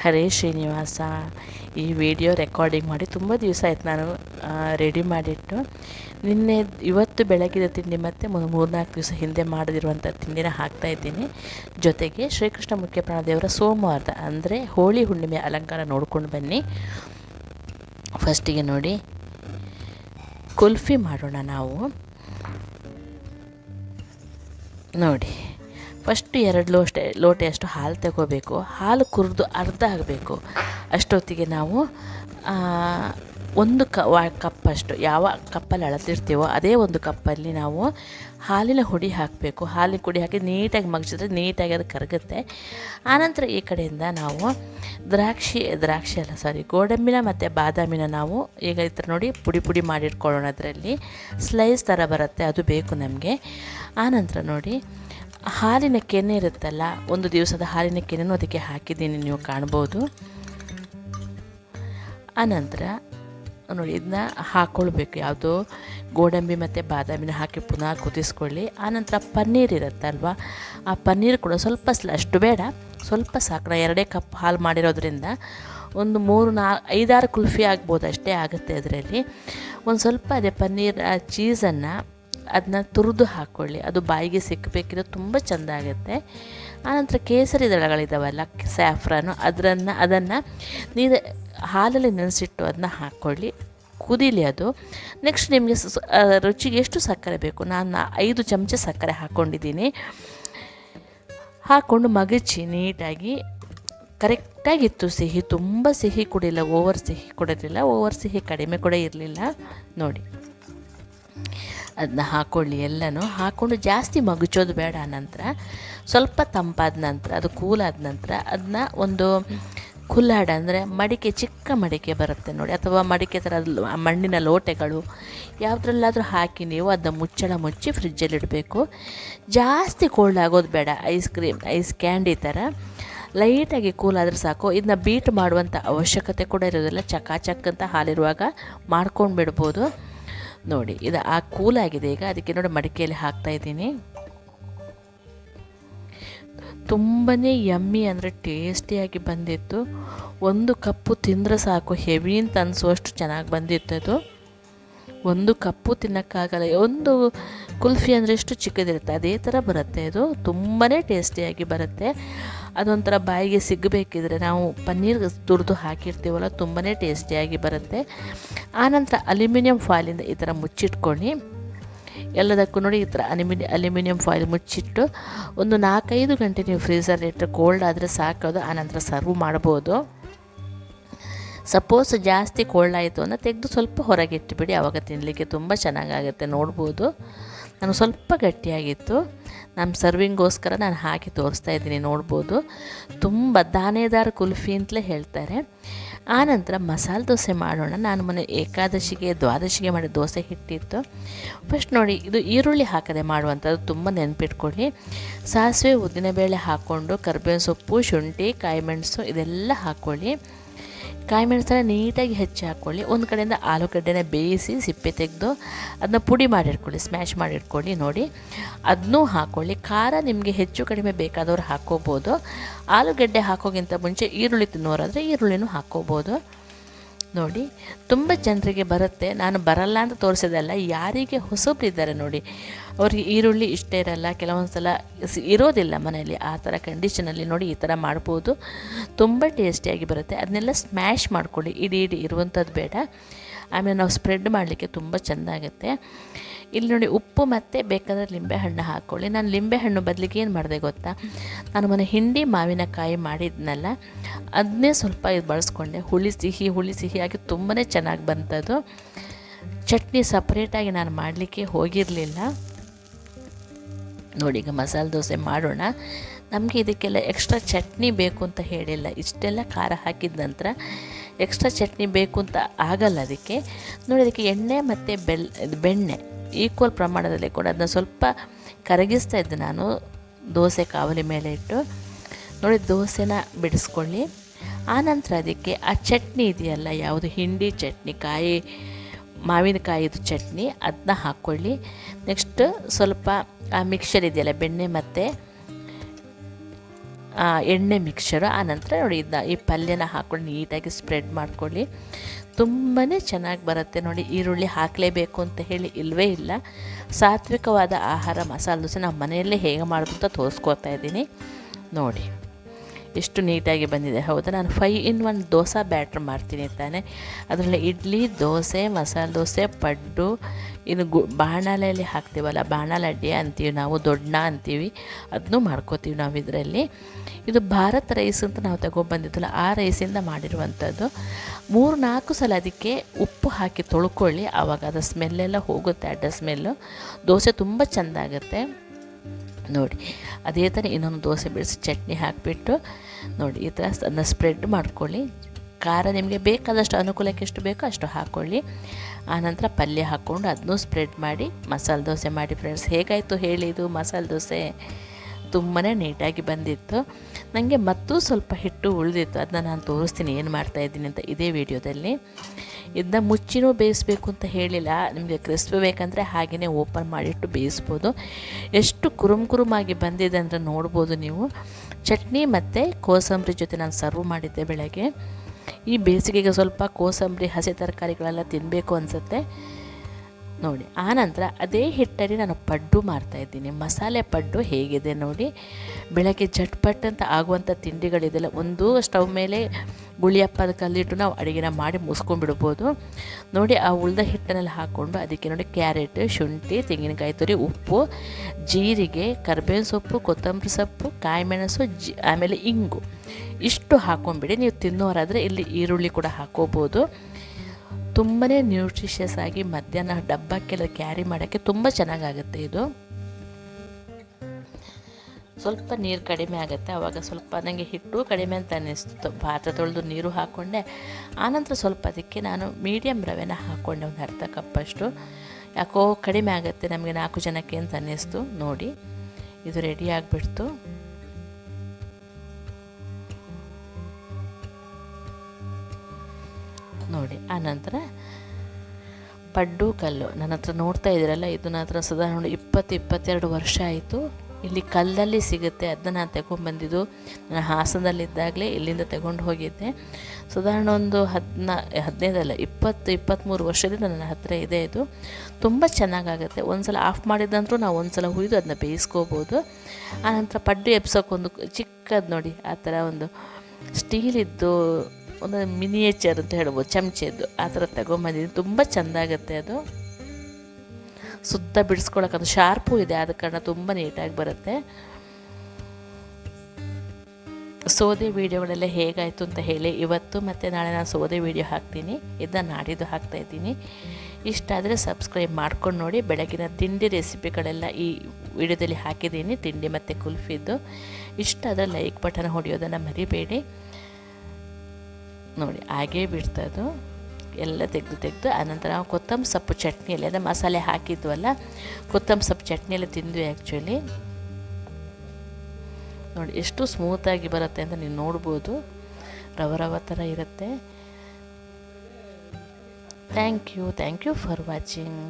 ಹರೇ ಶ್ರೀನಿವಾಸ ಈ video recording ಮಾಡಿ ತುಂಬ ದಿವಸ ಆಯ್ತು ನಾನು ರೆಡಿ ಮಾಡಿಟ್ಟು. ನಿನ್ನೆ ಇವತ್ತು ಬೆಳಗಿದ ತಿಂಡಿ ಮತ್ತು ಮೂರ್ನಾಲ್ಕು ದಿವಸ ಹಿಂದೆ ಮಾಡದಿರುವಂಥ ತಿಂಡಿನ ಹಾಕ್ತಾ ಇದ್ದೀನಿ. ಜೊತೆಗೆ ಶ್ರೀಕೃಷ್ಣ ಮುಖ್ಯ ಪ್ರಾಣದೇವರ ಸೋಮವಾರದ, ಅಂದರೆ ಹೋಳಿ ಹುಣ್ಣಿಮೆ ಅಲಂಕಾರ ನೋಡ್ಕೊಂಡು ಬನ್ನಿ. ಫಸ್ಟಿಗೆ ನೋಡಿ, ಕುಲ್ಫಿ ಮಾಡೋಣ ನಾವು. ನೋಡಿ. ಫಸ್ಟ್ ಎರಡು ಲೋಟೆ ಲೋಟೆಯಷ್ಟು ಹಾಲು ತಗೋಬೇಕು. ಹಾಲು ಕುರಿದು ಅರ್ಧ ಆಗಬೇಕು. ಅಷ್ಟೊತ್ತಿಗೆ ನಾವು ಒಂದು ಕ ಕಪ್ಪಷ್ಟು ಯಾವ ಕಪ್ಪಲ್ಲಿ ಅಳತಿರ್ತೀವೋ ಅದೇ ಒಂದು ಕಪ್ಪಲ್ಲಿ ನಾವು ಹಾಲಿನ ಹುಡಿ ಹಾಕಬೇಕು. ಹಾಲಿನ ಹುಡಿ ಹಾಕಿ ನೀಟಾಗಿ ಮಗ್ಚಿದ್ರೆ ನೀಟಾಗಿ ಅದು ಕರಗುತ್ತೆ. ಆನಂತರ ಈ ಕಡೆಯಿಂದ ನಾವು ದ್ರಾಕ್ಷಿ ದ್ರಾಕ್ಷಿ ಅಲ್ಲ ಸಾರಿ ಗೋಡಂಬಿನ ಮತ್ತು ಬಾದಾಮಿನ ನಾವು ಈಗ ಈ ಥರ ನೋಡಿ ಪುಡಿ ಪುಡಿ ಮಾಡಿಟ್ಕೊಳ್ಳೋಣ ಅದರಲ್ಲಿ. ಸ್ಲೈಸ್ ಥರ ಬರುತ್ತೆ, ಅದು ಬೇಕು ನಮಗೆ. ಆನಂತರ ನೋಡಿ ಹಾಲಿನ ಕೆನೆ ಇರುತ್ತಲ್ಲ, ಒಂದು ದಿವಸದ ಹಾಲಿನ ಕೆನೆನೂ ಅದಕ್ಕೆ ಹಾಕಿದ್ದೀನಿ, ನೀವು ಕಾಣ್ಬೋದು. ಆನಂತರ ನೋಡಿ, ಇದನ್ನ ಹಾಕ್ಕೊಳ್ಬೇಕು ಯಾವುದೋ ಗೋಡಂಬಿ ಮತ್ತು ಬಾದಾಮಿನ ಹಾಕಿ ಪುನಃ ಕುದಿಸ್ಕೊಳ್ಳಿ. ಆನಂತರ ಪನ್ನೀರ್ ಇರುತ್ತಲ್ವ, ಆ ಪನ್ನೀರ್ ಕೂಡ ಸ್ವಲ್ಪ ಅಷ್ಟು ಬೇಡ, ಸ್ವಲ್ಪ ಸಾಕು ನಾ ಎರಡೇ ಕಪ್ ಹಾಲು ಮಾಡಿರೋದ್ರಿಂದ ಒಂದು ಮೂರು ನಾ, ಐದಾರು ಕುಲ್ಫಿ ಆಗ್ಬೋದು ಅಷ್ಟೇ ಆಗುತ್ತೆ ಅದರಲ್ಲಿ. ಒಂದು ಸ್ವಲ್ಪ ಅದೇ ಪನ್ನೀರ್ ಚೀಸನ್ನು ಅದನ್ನ ತುರಿದು ಹಾಕ್ಕೊಳ್ಳಿ ಅದು ಬಾಯಿಗೆ ಸಿಕ್ಕಬೇಕಿದ್ರೆ ತುಂಬ ಚೆಂದ ಆಗುತ್ತೆ. ಆನಂತರ ಕೇಸರಿ ದಳಗಳಿದ್ದಾವಲ್ಲ ಸ್ಯಾಫ್ರಾನು, ಅದರನ್ನು, ಅದನ್ನು ನೀರು ಹಾಲಲ್ಲಿ ನೆನೆಸಿಟ್ಟು ಅದನ್ನ ಹಾಕ್ಕೊಳ್ಳಿ ಕುದೀಲಿ ಅದು. ನೆಕ್ಸ್ಟ್ ನಿಮಗೆ ರುಚಿಗೆ ಎಷ್ಟು ಸಕ್ಕರೆ ಬೇಕು? ನಾನು ಐದು ಚಮಚ ಸಕ್ಕರೆ ಹಾಕ್ಕೊಂಡಿದ್ದೀನಿ ಹಾಕ್ಕೊಂಡು ಮಗಚಿ ನೀಟಾಗಿ. ಕರೆಕ್ಟಾಗಿತ್ತು ಸಿಹಿ. ತುಂಬ ಸಿಹಿ ಕುಡಿಲ್ಲ ಓವರ್ ಸಿಹಿ ಕೊಡೋದಿಲ್ಲ ಓವರ್ ಸಿಹಿ ಕಡಿಮೆ ಕೂಡ ಇರಲಿಲ್ಲ. ನೋಡಿ. ಅದನ್ನ ಹಾಕೊಳ್ಳಿ, ಎಲ್ಲನೂ ಹಾಕ್ಕೊಂಡು ಜಾಸ್ತಿ ಮಗುಚೋದು ಬೇಡ ನಂತರ ಸ್ವಲ್ಪ ತಂಪಾದ ನಂತರ, ಅದು ಕೂಲಾದ ನಂತರ ಅದನ್ನ ಒಂದು ಕುಲ್ಲಾಡ ಅಂದರೆ ಮಡಿಕೆ, ಚಿಕ್ಕ ಮಡಿಕೆ ಬರುತ್ತೆ ನೋಡಿ. ಅಥವಾ ಮಡಿಕೆ ಥರ ಮಣ್ಣಿನ ಲೋಟೆಗಳು ಯಾವುದ್ರಲ್ಲಾದರೂ ಹಾಕಿ ನೀವು ಅದನ್ನ ಮುಚ್ಚಳ ಮುಚ್ಚಿ ಫ್ರಿಜ್ಜಲ್ಲಿ ಇಡಬೇಕು. ಜಾಸ್ತಿ ಕೋಲ್ಡ್ ಆಗೋದು ಬೇಡ. ಐಸ್ ಕ್ರೀಮ್, ಐಸ್ ಕ್ಯಾಂಡಿ ಥರ ಲೈಟಾಗಿ ಕೂಲ್ ಆದರೆ ಸಾಕು. ಇದನ್ನ ಬೀಟ್ ಮಾಡುವಂಥ ಅವಶ್ಯಕತೆ ಕೂಡ ಇರೋದಿಲ್ಲ. ಚಕಾಚಕ್ ಅಂತ ಹಾಲಿರುವಾಗ ಮಾಡ್ಕೊಂಡು ಬಿಡ್ಬೋದು ನೋಡಿ, ಇದು ಆ ಕೂಲಾಗಿದೆ ಈಗ. ಅದಕ್ಕೆ ನೋಡಿ ಮಡಿಕೆಯಲ್ಲಿ ಹಾಕ್ತಾ ಇದ್ದೀನಿ. ತುಂಬಾ ಯಮ್ಮಿ ಅಂದರೆ ಟೇಸ್ಟಿಯಾಗಿ ಬಂದಿತ್ತು. ಒಂದು ಕಪ್ಪು ತಿಂದರೆ ಸಾಕು. ಹೆವಿ ಅಂತ ಅನಿಸುವಷ್ಟು ಚೆನ್ನಾಗಿ ಬಂದಿತ್ತು ಅದು ಒಂದು ಕಪ್ಪು ತಿನ್ನೋಕ್ಕಾಗಲ್ಲ. ಒಂದು ಕುಲ್ಫಿ ಅಂದರೆ ಎಷ್ಟು ಚಿಕ್ಕದಿರುತ್ತೆ. ಅದೇ ಥರ ಬರುತ್ತೆ ಇದು. ತುಂಬಾ ಟೇಸ್ಟಿಯಾಗಿ ಬರುತ್ತೆ. ಅದೊಂಥರ ಬಾಯಿಗೆ ಸಿಗಬೇಕಿದ್ರೆ ನಾವು ಪನ್ನೀರ್ ತುರಿದು ಹಾಕಿರ್ತೀವಲ್ಲ ತುಂಬಾ ಟೇಸ್ಟಿಯಾಗಿ ಬರುತ್ತೆ. ಆನಂತರ ಅಲ್ಯೂಮಿನಿಯಂ ಫಾಯ್ಲಿಂದ ಈ ಥರ ಮುಚ್ಚಿಟ್ಕೊಂಡು ಎಲ್ಲದಕ್ಕೂ ನೋಡಿ ಈ ಥರ ಅಲ್ಯೂಮಿನಿ, ಅಲ್ಯೂಮಿನಿಯಂ ಫಾಯಿಲ್ ಮುಚ್ಚಿಟ್ಟು ಒಂದು ನಾಲ್ಕೈದು ಗಂಟೆ ನೀವು ಫ್ರೀಸರ್ ಇಟ್ಟರೆ ಕೋಲ್ಡ್ ಆದರೆ ಸಾಕೋದು ಆನಂತರ ಸರ್ವ್ ಮಾಡ್ಬೋದು. ಸಪೋಸ್ ಜಾಸ್ತಿ ಕೋಲ್ಡ್ ಆಯಿತು ಅಂದರೆ ತೆಗೆದು ಸ್ವಲ್ಪ ಹೊರಗೆ ಇಟ್ಟುಬಿಡಿ ಆವಾಗ ತಿನ್ನಲಿಕ್ಕೆ ತುಂಬ ಚೆನ್ನಾಗಾಗುತ್ತೆ, ನೋಡ್ಬೋದು. ನಾನು ಸ್ವಲ್ಪ ಗಟ್ಟಿಯಾಗಿತ್ತು. ನಮ್ಮ ಸರ್ವಿಂಗೋಸ್ಕರ ನಾನು ಹಾಕಿ ತೋರಿಸ್ತಾ ಇದ್ದೀನಿ, ನೋಡ್ಬೋದು. ತುಂಬ ದಾನೇದಾರ್ ಕುಲ್ಫಿ ಅಂತಲೇ ಹೇಳ್ತಾರೆ. ಆನಂತರ ಮಸಾಲೆ ದೋಸೆ ಮಾಡೋಣ. ನಾನು ಮೊನ್ನೆ ಏಕಾದಶಿಗೆ, ದ್ವಾದಶಿಗೆ ಮಾಡಿದ ದೋಸೆ ಹಿಟ್ಟಿತ್ತು. ಫಸ್ಟ್ ನೋಡಿ, ಇದು ಈರುಳ್ಳಿ ಹಾಕದೆ ಮಾಡುವಂಥದ್ದು ತುಂಬ ನೆನಪಿಟ್ಕೊಳ್ಳಿ. ಸಾಸಿವೆ, ಉದ್ದಿನಬೇಳೆ ಹಾಕ್ಕೊಂಡು, ಕರ್ಬೇವಿನ ಸೊಪ್ಪು, ಶುಂಠಿ, ಕಾಯಿಮೆಣಸು ಇದೆಲ್ಲ ಹಾಕ್ಕೊಳ್ಳಿ. ಕಾಯಿ ಮೆಣಸನ್ನ ನೀಟಾಗಿ ಹೆಚ್ಚಿ ಹಾಕ್ಕೊಳ್ಳಿ ಒಂದು ಕಡೆಯಿಂದ ಆಲೂಗಡ್ಡೆನ ಬೇಯಿಸಿ ಸಿಪ್ಪೆ ತೆಗೆದು ಅದನ್ನ ಪುಡಿ ಮಾಡಿಟ್ಕೊಳ್ಳಿ ಸ್ಮ್ಯಾಶ್ ಮಾಡಿಟ್ಕೊಳ್ಳಿ ನೋಡಿ. ಅದನ್ನೂ ಹಾಕ್ಕೊಳ್ಳಿ ಖಾರ ನಿಮಗೆ ಹೆಚ್ಚು ಕಡಿಮೆ ಬೇಕಾದವ್ರು ಹಾಕ್ಕೋಬೋದು. ಆಲೂಗಡ್ಡೆ ಹಾಕೋಗಿಂತ ಮುಂಚೆ ಈರುಳ್ಳಿ ತಿನ್ನೋರಾದರೆ ಈರುಳ್ಳಿನೂ ಹಾಕ್ಕೋಬೋದು. ನೋಡಿ, ತುಂಬ ಜನರಿಗೆ ಬರುತ್ತೆ. ನಾನು ಬರಲ್ಲ ಅಂತ ತೋರಿಸೋದಲ್ಲ ಯಾರಿಗೆ ಹೊಸಬ್ರಿದ್ದಾರೆ ನೋಡಿ. ಅವ್ರಿಗೆ ಈರುಳ್ಳಿ ಇಷ್ಟ ಇರಲ್ಲ ಕೆಲವೊಂದು ಸಲ ಇರೋದಿಲ್ಲ ಮನೆಯಲ್ಲಿ. ಆ ಥರ ಕಂಡೀಷನಲ್ಲಿ ನೋಡಿ ಈ ಥರ ಮಾಡ್ಬೋದು. ತುಂಬ ಟೇಸ್ಟಿಯಾಗಿ ಬರುತ್ತೆ. ಅದನ್ನೆಲ್ಲ ಸ್ಮ್ಯಾಶ್ ಮಾಡ್ಕೊಳ್ಳಿ. ಇಡೀ ಇಡೀ ಇರುವಂಥದ್ದು ಬೇಡ. ಆಮೇಲೆ ನಾವು ಸ್ಪ್ರೆಡ್ ಮಾಡಲಿಕ್ಕೆ ತುಂಬ ಚೆಂದಾಗುತ್ತೆ. ಇಲ್ಲಿ ನೋಡಿ ಉಪ್ಪು ಮತ್ತು ಬೇಕಾದರೆ ಲಿಂಬೆಹಣ್ಣು ಹಾಕ್ಕೊಳ್ಳಿ. ನಾನು ಲಿಂಬೆಹಣ್ಣು ಬದಲಿಗೆ ಏನು ಮಾಡಿದೆ ಗೊತ್ತಾ? ನಾನು ಮೊನ್ನೆ ಹಿಂಡಿ ಮಾವಿನಕಾಯಿ ಮಾಡಿದ್ನಲ್ಲ ಅದನ್ನೇ ಸ್ವಲ್ಪ ಇದು ಬಳಸ್ಕೊಂಡೆ. ಹುಳಿ, ಸಿಹಿ, ಹುಳಿ ಸಿಹಿಯಾಗಿ ತುಂಬಾ ಚೆನ್ನಾಗಿ ಬಂತದು. ಚಟ್ನಿ ಸಪ್ರೇಟಾಗಿ ನಾನು ಮಾಡಲಿಕ್ಕೆ ಹೋಗಿರಲಿಲ್ಲ. ನೋಡಿ, ಈಗ ಮಸಾಲೆ ದೋಸೆ ಮಾಡೋಣ. ನಮಗೆ ಇದಕ್ಕೆಲ್ಲ ಎಕ್ಸ್ಟ್ರಾ ಚಟ್ನಿ ಬೇಕು ಅಂತ ಹೇಳಿಲ್ಲ. ಇಷ್ಟೆಲ್ಲ ಖಾರ ಹಾಕಿದ ನಂತರ ಎಕ್ಸ್ಟ್ರಾ ಚಟ್ನಿ ಬೇಕು ಅಂತ ಆಗಲ್ಲ ಅದಕ್ಕೆ. ನೋಡಿ, ಅದಕ್ಕೆ ಎಣ್ಣೆ ಮತ್ತು ಬೆಲ್, ಬೆಣ್ಣೆ ಈಕ್ವಲ್ ಪ್ರಮಾಣದಲ್ಲಿ ಕೂಡ. ಅದನ್ನ ಸ್ವಲ್ಪ ಕರಗಿಸ್ತಾ ಇದ್ದೆ ನಾನು. ದೋಸೆ ಕಾವಲಿ ಮೇಲೆ ಇಟ್ಟು. ನೋಡಿ ದೋಸೆನ ಬಿಡಿಸ್ಕೊಳ್ಳಿ. ಆನಂತರ ಅದಕ್ಕೆ ಆ ಚಟ್ನಿ ಇದೆಯಲ್ಲ, ಯಾವುದು ಹಿಂಡಿ ಚಟ್ನಿ, ಕಾಯಿ, ಮಾವಿನಕಾಯಿದು ಚಟ್ನಿ ಅದನ್ನ ಹಾಕ್ಕೊಳ್ಳಿ ನೆಕ್ಸ್ಟ್ ಸ್ವಲ್ಪ ಆ ಮಿಕ್ಸರ್ ಇದೆಯಲ್ಲ, ಬೆಣ್ಣೆ ಮತ್ತು ಎಣ್ಣೆ ಮಿಕ್ಸರು ಆನಂತರ ನೋಡಿ ಇದನ್ನ ಈ ಪಲ್ಯನ ಹಾಕ್ಕೊಂಡು ನೀಟಾಗಿ ಸ್ಪ್ರೆಡ್ ಮಾಡ್ಕೊಳ್ಳಿ. ತುಂಬಾ ಚೆನ್ನಾಗಿ ಬರುತ್ತೆ ನೋಡಿ, ಈರುಳ್ಳಿ ಹಾಕಲೇಬೇಕು ಅಂತ ಹೇಳಿ ಇಲ್ಲವೇ ಇಲ್ಲ. ಸಾತ್ವಿಕವಾದ ಆಹಾರ ಮಸಾಲೆ ದೋಸೆ ನಮ್ಮ ಮನೆಯಲ್ಲೇ ಹೇಗೆ ಮಾಡೋದು ಅಂತ ತೋರಿಸ್ಕೊತಾ ಇದ್ದೀನಿ. ನೋಡಿ. ಎಷ್ಟು ನೀಟಾಗಿ ಬಂದಿದೆ. ಹೌದಾ? ನಾನು five in one dosa batter ಮಾಡ್ತೀನಿ ತಾನೆ. ಅದರಲ್ಲಿ ಇಡ್ಲಿ, ದೋಸೆ, ಮಸಾಲೆ ದೋಸೆ, ಪಡ್ಡು, ಇನ್ನು ಗು, ಬಾಣಲೆಯಲ್ಲಿ ಹಾಕ್ತೀವಲ್ಲ ಬಾಣಲಡ್ಡಿ ಅಂತೀವಿ ನಾವು ದೊಡ್ಡ ಅಂತೀವಿ, ಅದನ್ನು ಮಾಡ್ಕೋತೀವಿ ನಾವು ಇದರಲ್ಲಿ. ಇದು ಭಾರತ್ ರೈಸ್ ಅಂತ ನಾವು ತಗೊಬಂದಿದ್ದಲ್ಲ ಆ ರೈಸಿಂದ ಮಾಡಿರುವಂಥದ್ದು. ಮೂರು ನಾಲ್ಕು ಸಲ ಅದಕ್ಕೆ ಉಪ್ಪು ಹಾಕಿ ತೊಳ್ಕೊಳ್ಳಿ ಆವಾಗ ಅದರ ಸ್ಮೆಲ್ಲೆಲ್ಲ ಹೋಗುತ್ತೆ, ಅಡ್ಡ ಸ್ಮೆಲ್ಲು ದೋಸೆ ತುಂಬ ಚೆಂದ ಆಗುತ್ತೆ ನೋಡಿ, ಅದೇ ಥರ ಇನ್ನೊಂದು ದೋಸೆ ಬಿಡಿಸಿ ಚಟ್ನಿ ಹಾಕಿಬಿಟ್ಟು ನೋಡಿ, ಈ ಥರ ಅದನ್ನ ಸ್ಪ್ರೆಡ್ ಮಾಡ್ಕೊಳ್ಳಿ. ಖಾರ ನಿಮಗೆ ಬೇಕಾದಷ್ಟು ಅನುಕೂಲಕ್ಕೆ ಎಷ್ಟು ಬೇಕೋ ಅಷ್ಟು ಹಾಕ್ಕೊಳ್ಳಿ ಆನಂತರ ಪಲ್ಯ ಹಾಕ್ಕೊಂಡು ಅದನ್ನೂ ಸ್ಪ್ರೆಡ್ ಮಾಡಿ ಮಸಾಲೆ ದೋಸೆ ಮಾಡಿ ಫ್ರೆಂಡ್ಸ್ ಹೇಗಾಯಿತು ಹೇಳಿ ಇದು ಮಸಾಲೆ ದೋಸೆ? ತುಂಬಾ ನೀಟಾಗಿ ಬಂದಿತ್ತು. ನನಗೆ ಮತ್ತೂ ಸ್ವಲ್ಪ ಹಿಟ್ಟು ಉಳಿದಿತ್ತು. ಅದನ್ನ ನಾನು ತೋರಿಸ್ತೀನಿ, ಏನು ಮಾಡ್ತಾಯಿದ್ದೀನಿ ಅಂತ ಇದೇ ವಿಡಿಯೋದಲ್ಲಿ. ಇದನ್ನ ಮುಚ್ಚಿನೂ ಬೇಯಿಸ್ಬೇಕು ಅಂತ ಹೇಳಿಲ್ಲ. ನಿಮಗೆ ಕ್ರಿಸ್ಪಿ ಬೇಕಂದರೆ ಹಾಗೆಯೇ ಓಪನ್ ಮಾಡಿಟ್ಟು ಬೇಯಿಸ್ಬೋದು. ಎಷ್ಟು ಕುರುಮ್ ಕುರುಮಾಗಿ ಬಂದಿದೆ ಅಂದರೆ ನೋಡ್ಬೋದು ನೀವು. ಚಟ್ನಿ ಮತ್ತು ಕೋಸಂಬರಿ ಜೊತೆ ನಾನು ಸರ್ವ್ ಮಾಡಿದ್ದೆ ಬೆಳಗ್ಗೆ. ಈ ಬೇಸಿಗೆಗೆ ಸ್ವಲ್ಪ ಕೋಸಂಬರಿ, ಹಸಿ ತರಕಾರಿಗಳೆಲ್ಲ ತಿನ್ನಬೇಕು ಅನಿಸುತ್ತೆ. ನೋಡಿ ಆನಂತರ ಅದೇ ಹಿಟ್ಟಲ್ಲಿ ನಾನು ಪಡ್ಡು ಮಾಡ್ತಾಯಿದ್ದೀನಿ ಮಸಾಲೆ ಪಡ್ಡು ಹೇಗಿದೆ ನೋಡಿ. ಬೆಳಗ್ಗೆ ಚಟ್ಪಟ್ ಅಂತ ಆಗುವಂಥ ತಿಂಡಿಗಳಿದೆಲ್ಲ ಒಂದು ಸ್ಟವ್ ಮೇಲೆ ಗುಳಿಯಪ್ಪದ ಕಲ್ಲಿಟ್ಟು ನಾವು ಅಡುಗೆನ ಮಾಡಿ ಮುಸ್ಕೊಂಡ್ಬಿಡ್ಬೋದು ನೋಡಿ, ಆ ಉಳ್ದ ಹಿಟ್ಟನ್ನೆಲ್ಲ ಹಾಕ್ಕೊಂಡು ಅದಕ್ಕೆ ನೋಡಿ ಕ್ಯಾರೆಟ್, ಶುಂಠಿ, ತೆಂಗಿನಕಾಯಿ ತುರಿ, ಉಪ್ಪು, ಜೀರಿಗೆ, ಕರ್ಬೇವಿನ ಸೊಪ್ಪು, ಕೊತ್ತಂಬರಿ ಸೊಪ್ಪು ಕಾಯಿ ಮೆಣಸು ಜಿ, ಆಮೇಲೆ ಇಂಗು. ಇಷ್ಟು ಹಾಕ್ಕೊಂಬಿಡಿ ನೀವು ತಿನ್ನೋರಾದರೆ ಇಲ್ಲಿ ಈರುಳ್ಳಿ ಕೂಡ ಹಾಕ್ಕೋಬೋದು ತುಂಬಾ ನ್ಯೂಟ್ರಿಷಿಯಸ್ ಆಗಿ ಮಧ್ಯಾಹ್ನ ಡಬ್ಬಕ್ಕೆಲ್ಲ ಕ್ಯಾರಿ ಮಾಡೋಕ್ಕೆ ತುಂಬ ಚೆನ್ನಾಗಾಗುತ್ತೆ ಇದು. ಸ್ವಲ್ಪ ನೀರು ಕಡಿಮೆ ಆಗುತ್ತೆ ಆವಾಗ ಸ್ವಲ್ಪ ನನಗೆ ಹಿಟ್ಟು ಕಡಿಮೆ ಅಂತ ಅನ್ನಿಸ್ತು ಪಾತ್ರೆ ತೊಳೆದು ನೀರು ಹಾಕ್ಕೊಂಡೆ ಆನಂತರ ಸ್ವಲ್ಪ ಅದಕ್ಕೆ ನಾನು ಮೀಡಿಯಮ್ ರವೆನ ಹಾಕ್ಕೊಂಡೆ ಒಂದು ಅರ್ಧ ಕಪ್ಪಷ್ಟು ಯಾಕೋ ಕಡಿಮೆ ಆಗುತ್ತೆ ನಮಗೆ ನಾಲ್ಕು ಜನಕ್ಕೆ ಅಂತ ಅನ್ನಿಸ್ತು, ನೋಡಿ. ಇದು ರೆಡಿ ಆಗಿಬಿಡ್ತು. ನೋಡಿ. ಆನಂತರ ಪಡ್ಡು, ಕಲ್ಲು. ನನ್ನ ಹತ್ರ ನೋಡ್ತಾ ಇದ್ದೀರಲ್ಲ, ಇದು ನನ್ನ ಹತ್ರ ಸಾಧಾರಣ ಇಪ್ಪತ್ತು, ಇಪ್ಪತ್ತೆರಡು ವರ್ಷ ಆಯಿತು. ಇಲ್ಲಿ ಕಲ್ಲಲ್ಲಿ ಸಿಗುತ್ತೆ, ಅದನ್ನ ನಾನು ತಗೊಂಡ್ಬಂದಿದ್ದು. ನಾನು ಹಾಸನದಲ್ಲಿದ್ದಾಗಲೇ ಇಲ್ಲಿಂದ ತಗೊಂಡು ಹೋಗಿದ್ದೆ. ಸಾಧಾರಣ ಒಂದು ಹದಿನಾ, ಹದಿನೈದಲ್ಲ, ಇಪ್ಪತ್ತು, ಇಪ್ಪತ್ತ್ಮೂರು ವರ್ಷದಿಂದ ನನ್ನ ಹತ್ತಿರ ಇದೆ ಇದು. ತುಂಬ ಚೆನ್ನಾಗಾಗುತ್ತೆ. ಒಂದು ಸಲ ಆಫ್ ಮಾಡಿದಂತರೂ ನಾವು ಒಂದು ಸಲ ಹುಯ್ದು ಅದನ್ನ ಬೇಯಿಸ್ಕೋಬೋದು. ಆನಂತರ ಪಡ್ಡು ಎಬ್ಸೋಕ್ಕೊಂದು ಚಿಕ್ಕದು ನೋಡಿ, ಆ ಥರ ಒಂದು ಸ್ಟೀಲಿದ್ದು ಒಂದು ಮಿನಿಯೇಚರ್ ಅಂತ ಹೇಳ್ಬೋದು, ಚಮಚದ್ದು. ಆ ಥರ ತಗೊಂಬಂದಿದ್ದೀನಿ. ತುಂಬ ಚೆಂದಾಗತ್ತೆ ಅದು. ಸುತ್ತ ಬಿಡಿಸ್ಕೊಳಕ್ಕೆ ಅದು ಶಾರ್ಪು ಇದೆ, ಆದ ಕಾರಣ ತುಂಬ ನೀಟಾಗಿ ಬರುತ್ತೆ. ಸೋದೆ ವೀಡಿಯೋಗಳೆಲ್ಲ ಹೇಗಾಯಿತು ಅಂತ ಹೇಳಿ ಇವತ್ತು ಮತ್ತು ನಾಳೆ ನಾನು ಸೋದೆ ವೀಡಿಯೋ ಹಾಕ್ತೀನಿ. ಇದನ್ನು ನಾಡಿದ್ದು ಹಾಕ್ತಾಯಿದ್ದೀನಿ ಇಷ್ಟ ಆದರೆ ಸಬ್ಸ್ಕ್ರೈಬ್ ಮಾಡ್ಕೊಂಡು ನೋಡಿ. ಬೆಳಗಿನ ತಿಂಡಿ ರೆಸಿಪಿಗಳೆಲ್ಲ ಈ ವಿಡಿಯೋದಲ್ಲಿ ಹಾಕಿದ್ದೀನಿ. ತಿಂಡಿ ಮತ್ತು ಕುಲ್ಫಿದ್ದು. ಇಷ್ಟ ಆದರೆ ಲೈಕ್ ಬಟನ್ ಹೊಡೆಯೋದನ್ನು ಮರಿಬೇಡಿ. ನೋಡಿ, ಹಾಗೇ ಬಿಡ್ತದು. ಎಲ್ಲ ತೆಗೆದು ತೆಗೆದು, ಆನಂತರ ನಾವು ಕೊತ್ತಂಬರಿ ಸೊಪ್ಪು ಚಟ್ನಿಯಲ್ಲಿ ಅಂದರೆ ಮಸಾಲೆ ಹಾಕಿದ್ವಲ್ಲ, ಕೊತ್ತಂಬರಿ ಸೊಪ್ಪು ಚಟ್ನಿಯಲ್ಲಿ ತಿಂದ್ವಿ ಆ್ಯಕ್ಚುಲಿ ನೋಡಿ, ಎಷ್ಟು ಸ್ಮೂತಾಗಿ ಬರುತ್ತೆ ಅಂತ ನೀವು ನೋಡ್ಬೋದು. ರವ ರವ ಥರ ಇರುತ್ತೆ. Thank you thank you for watching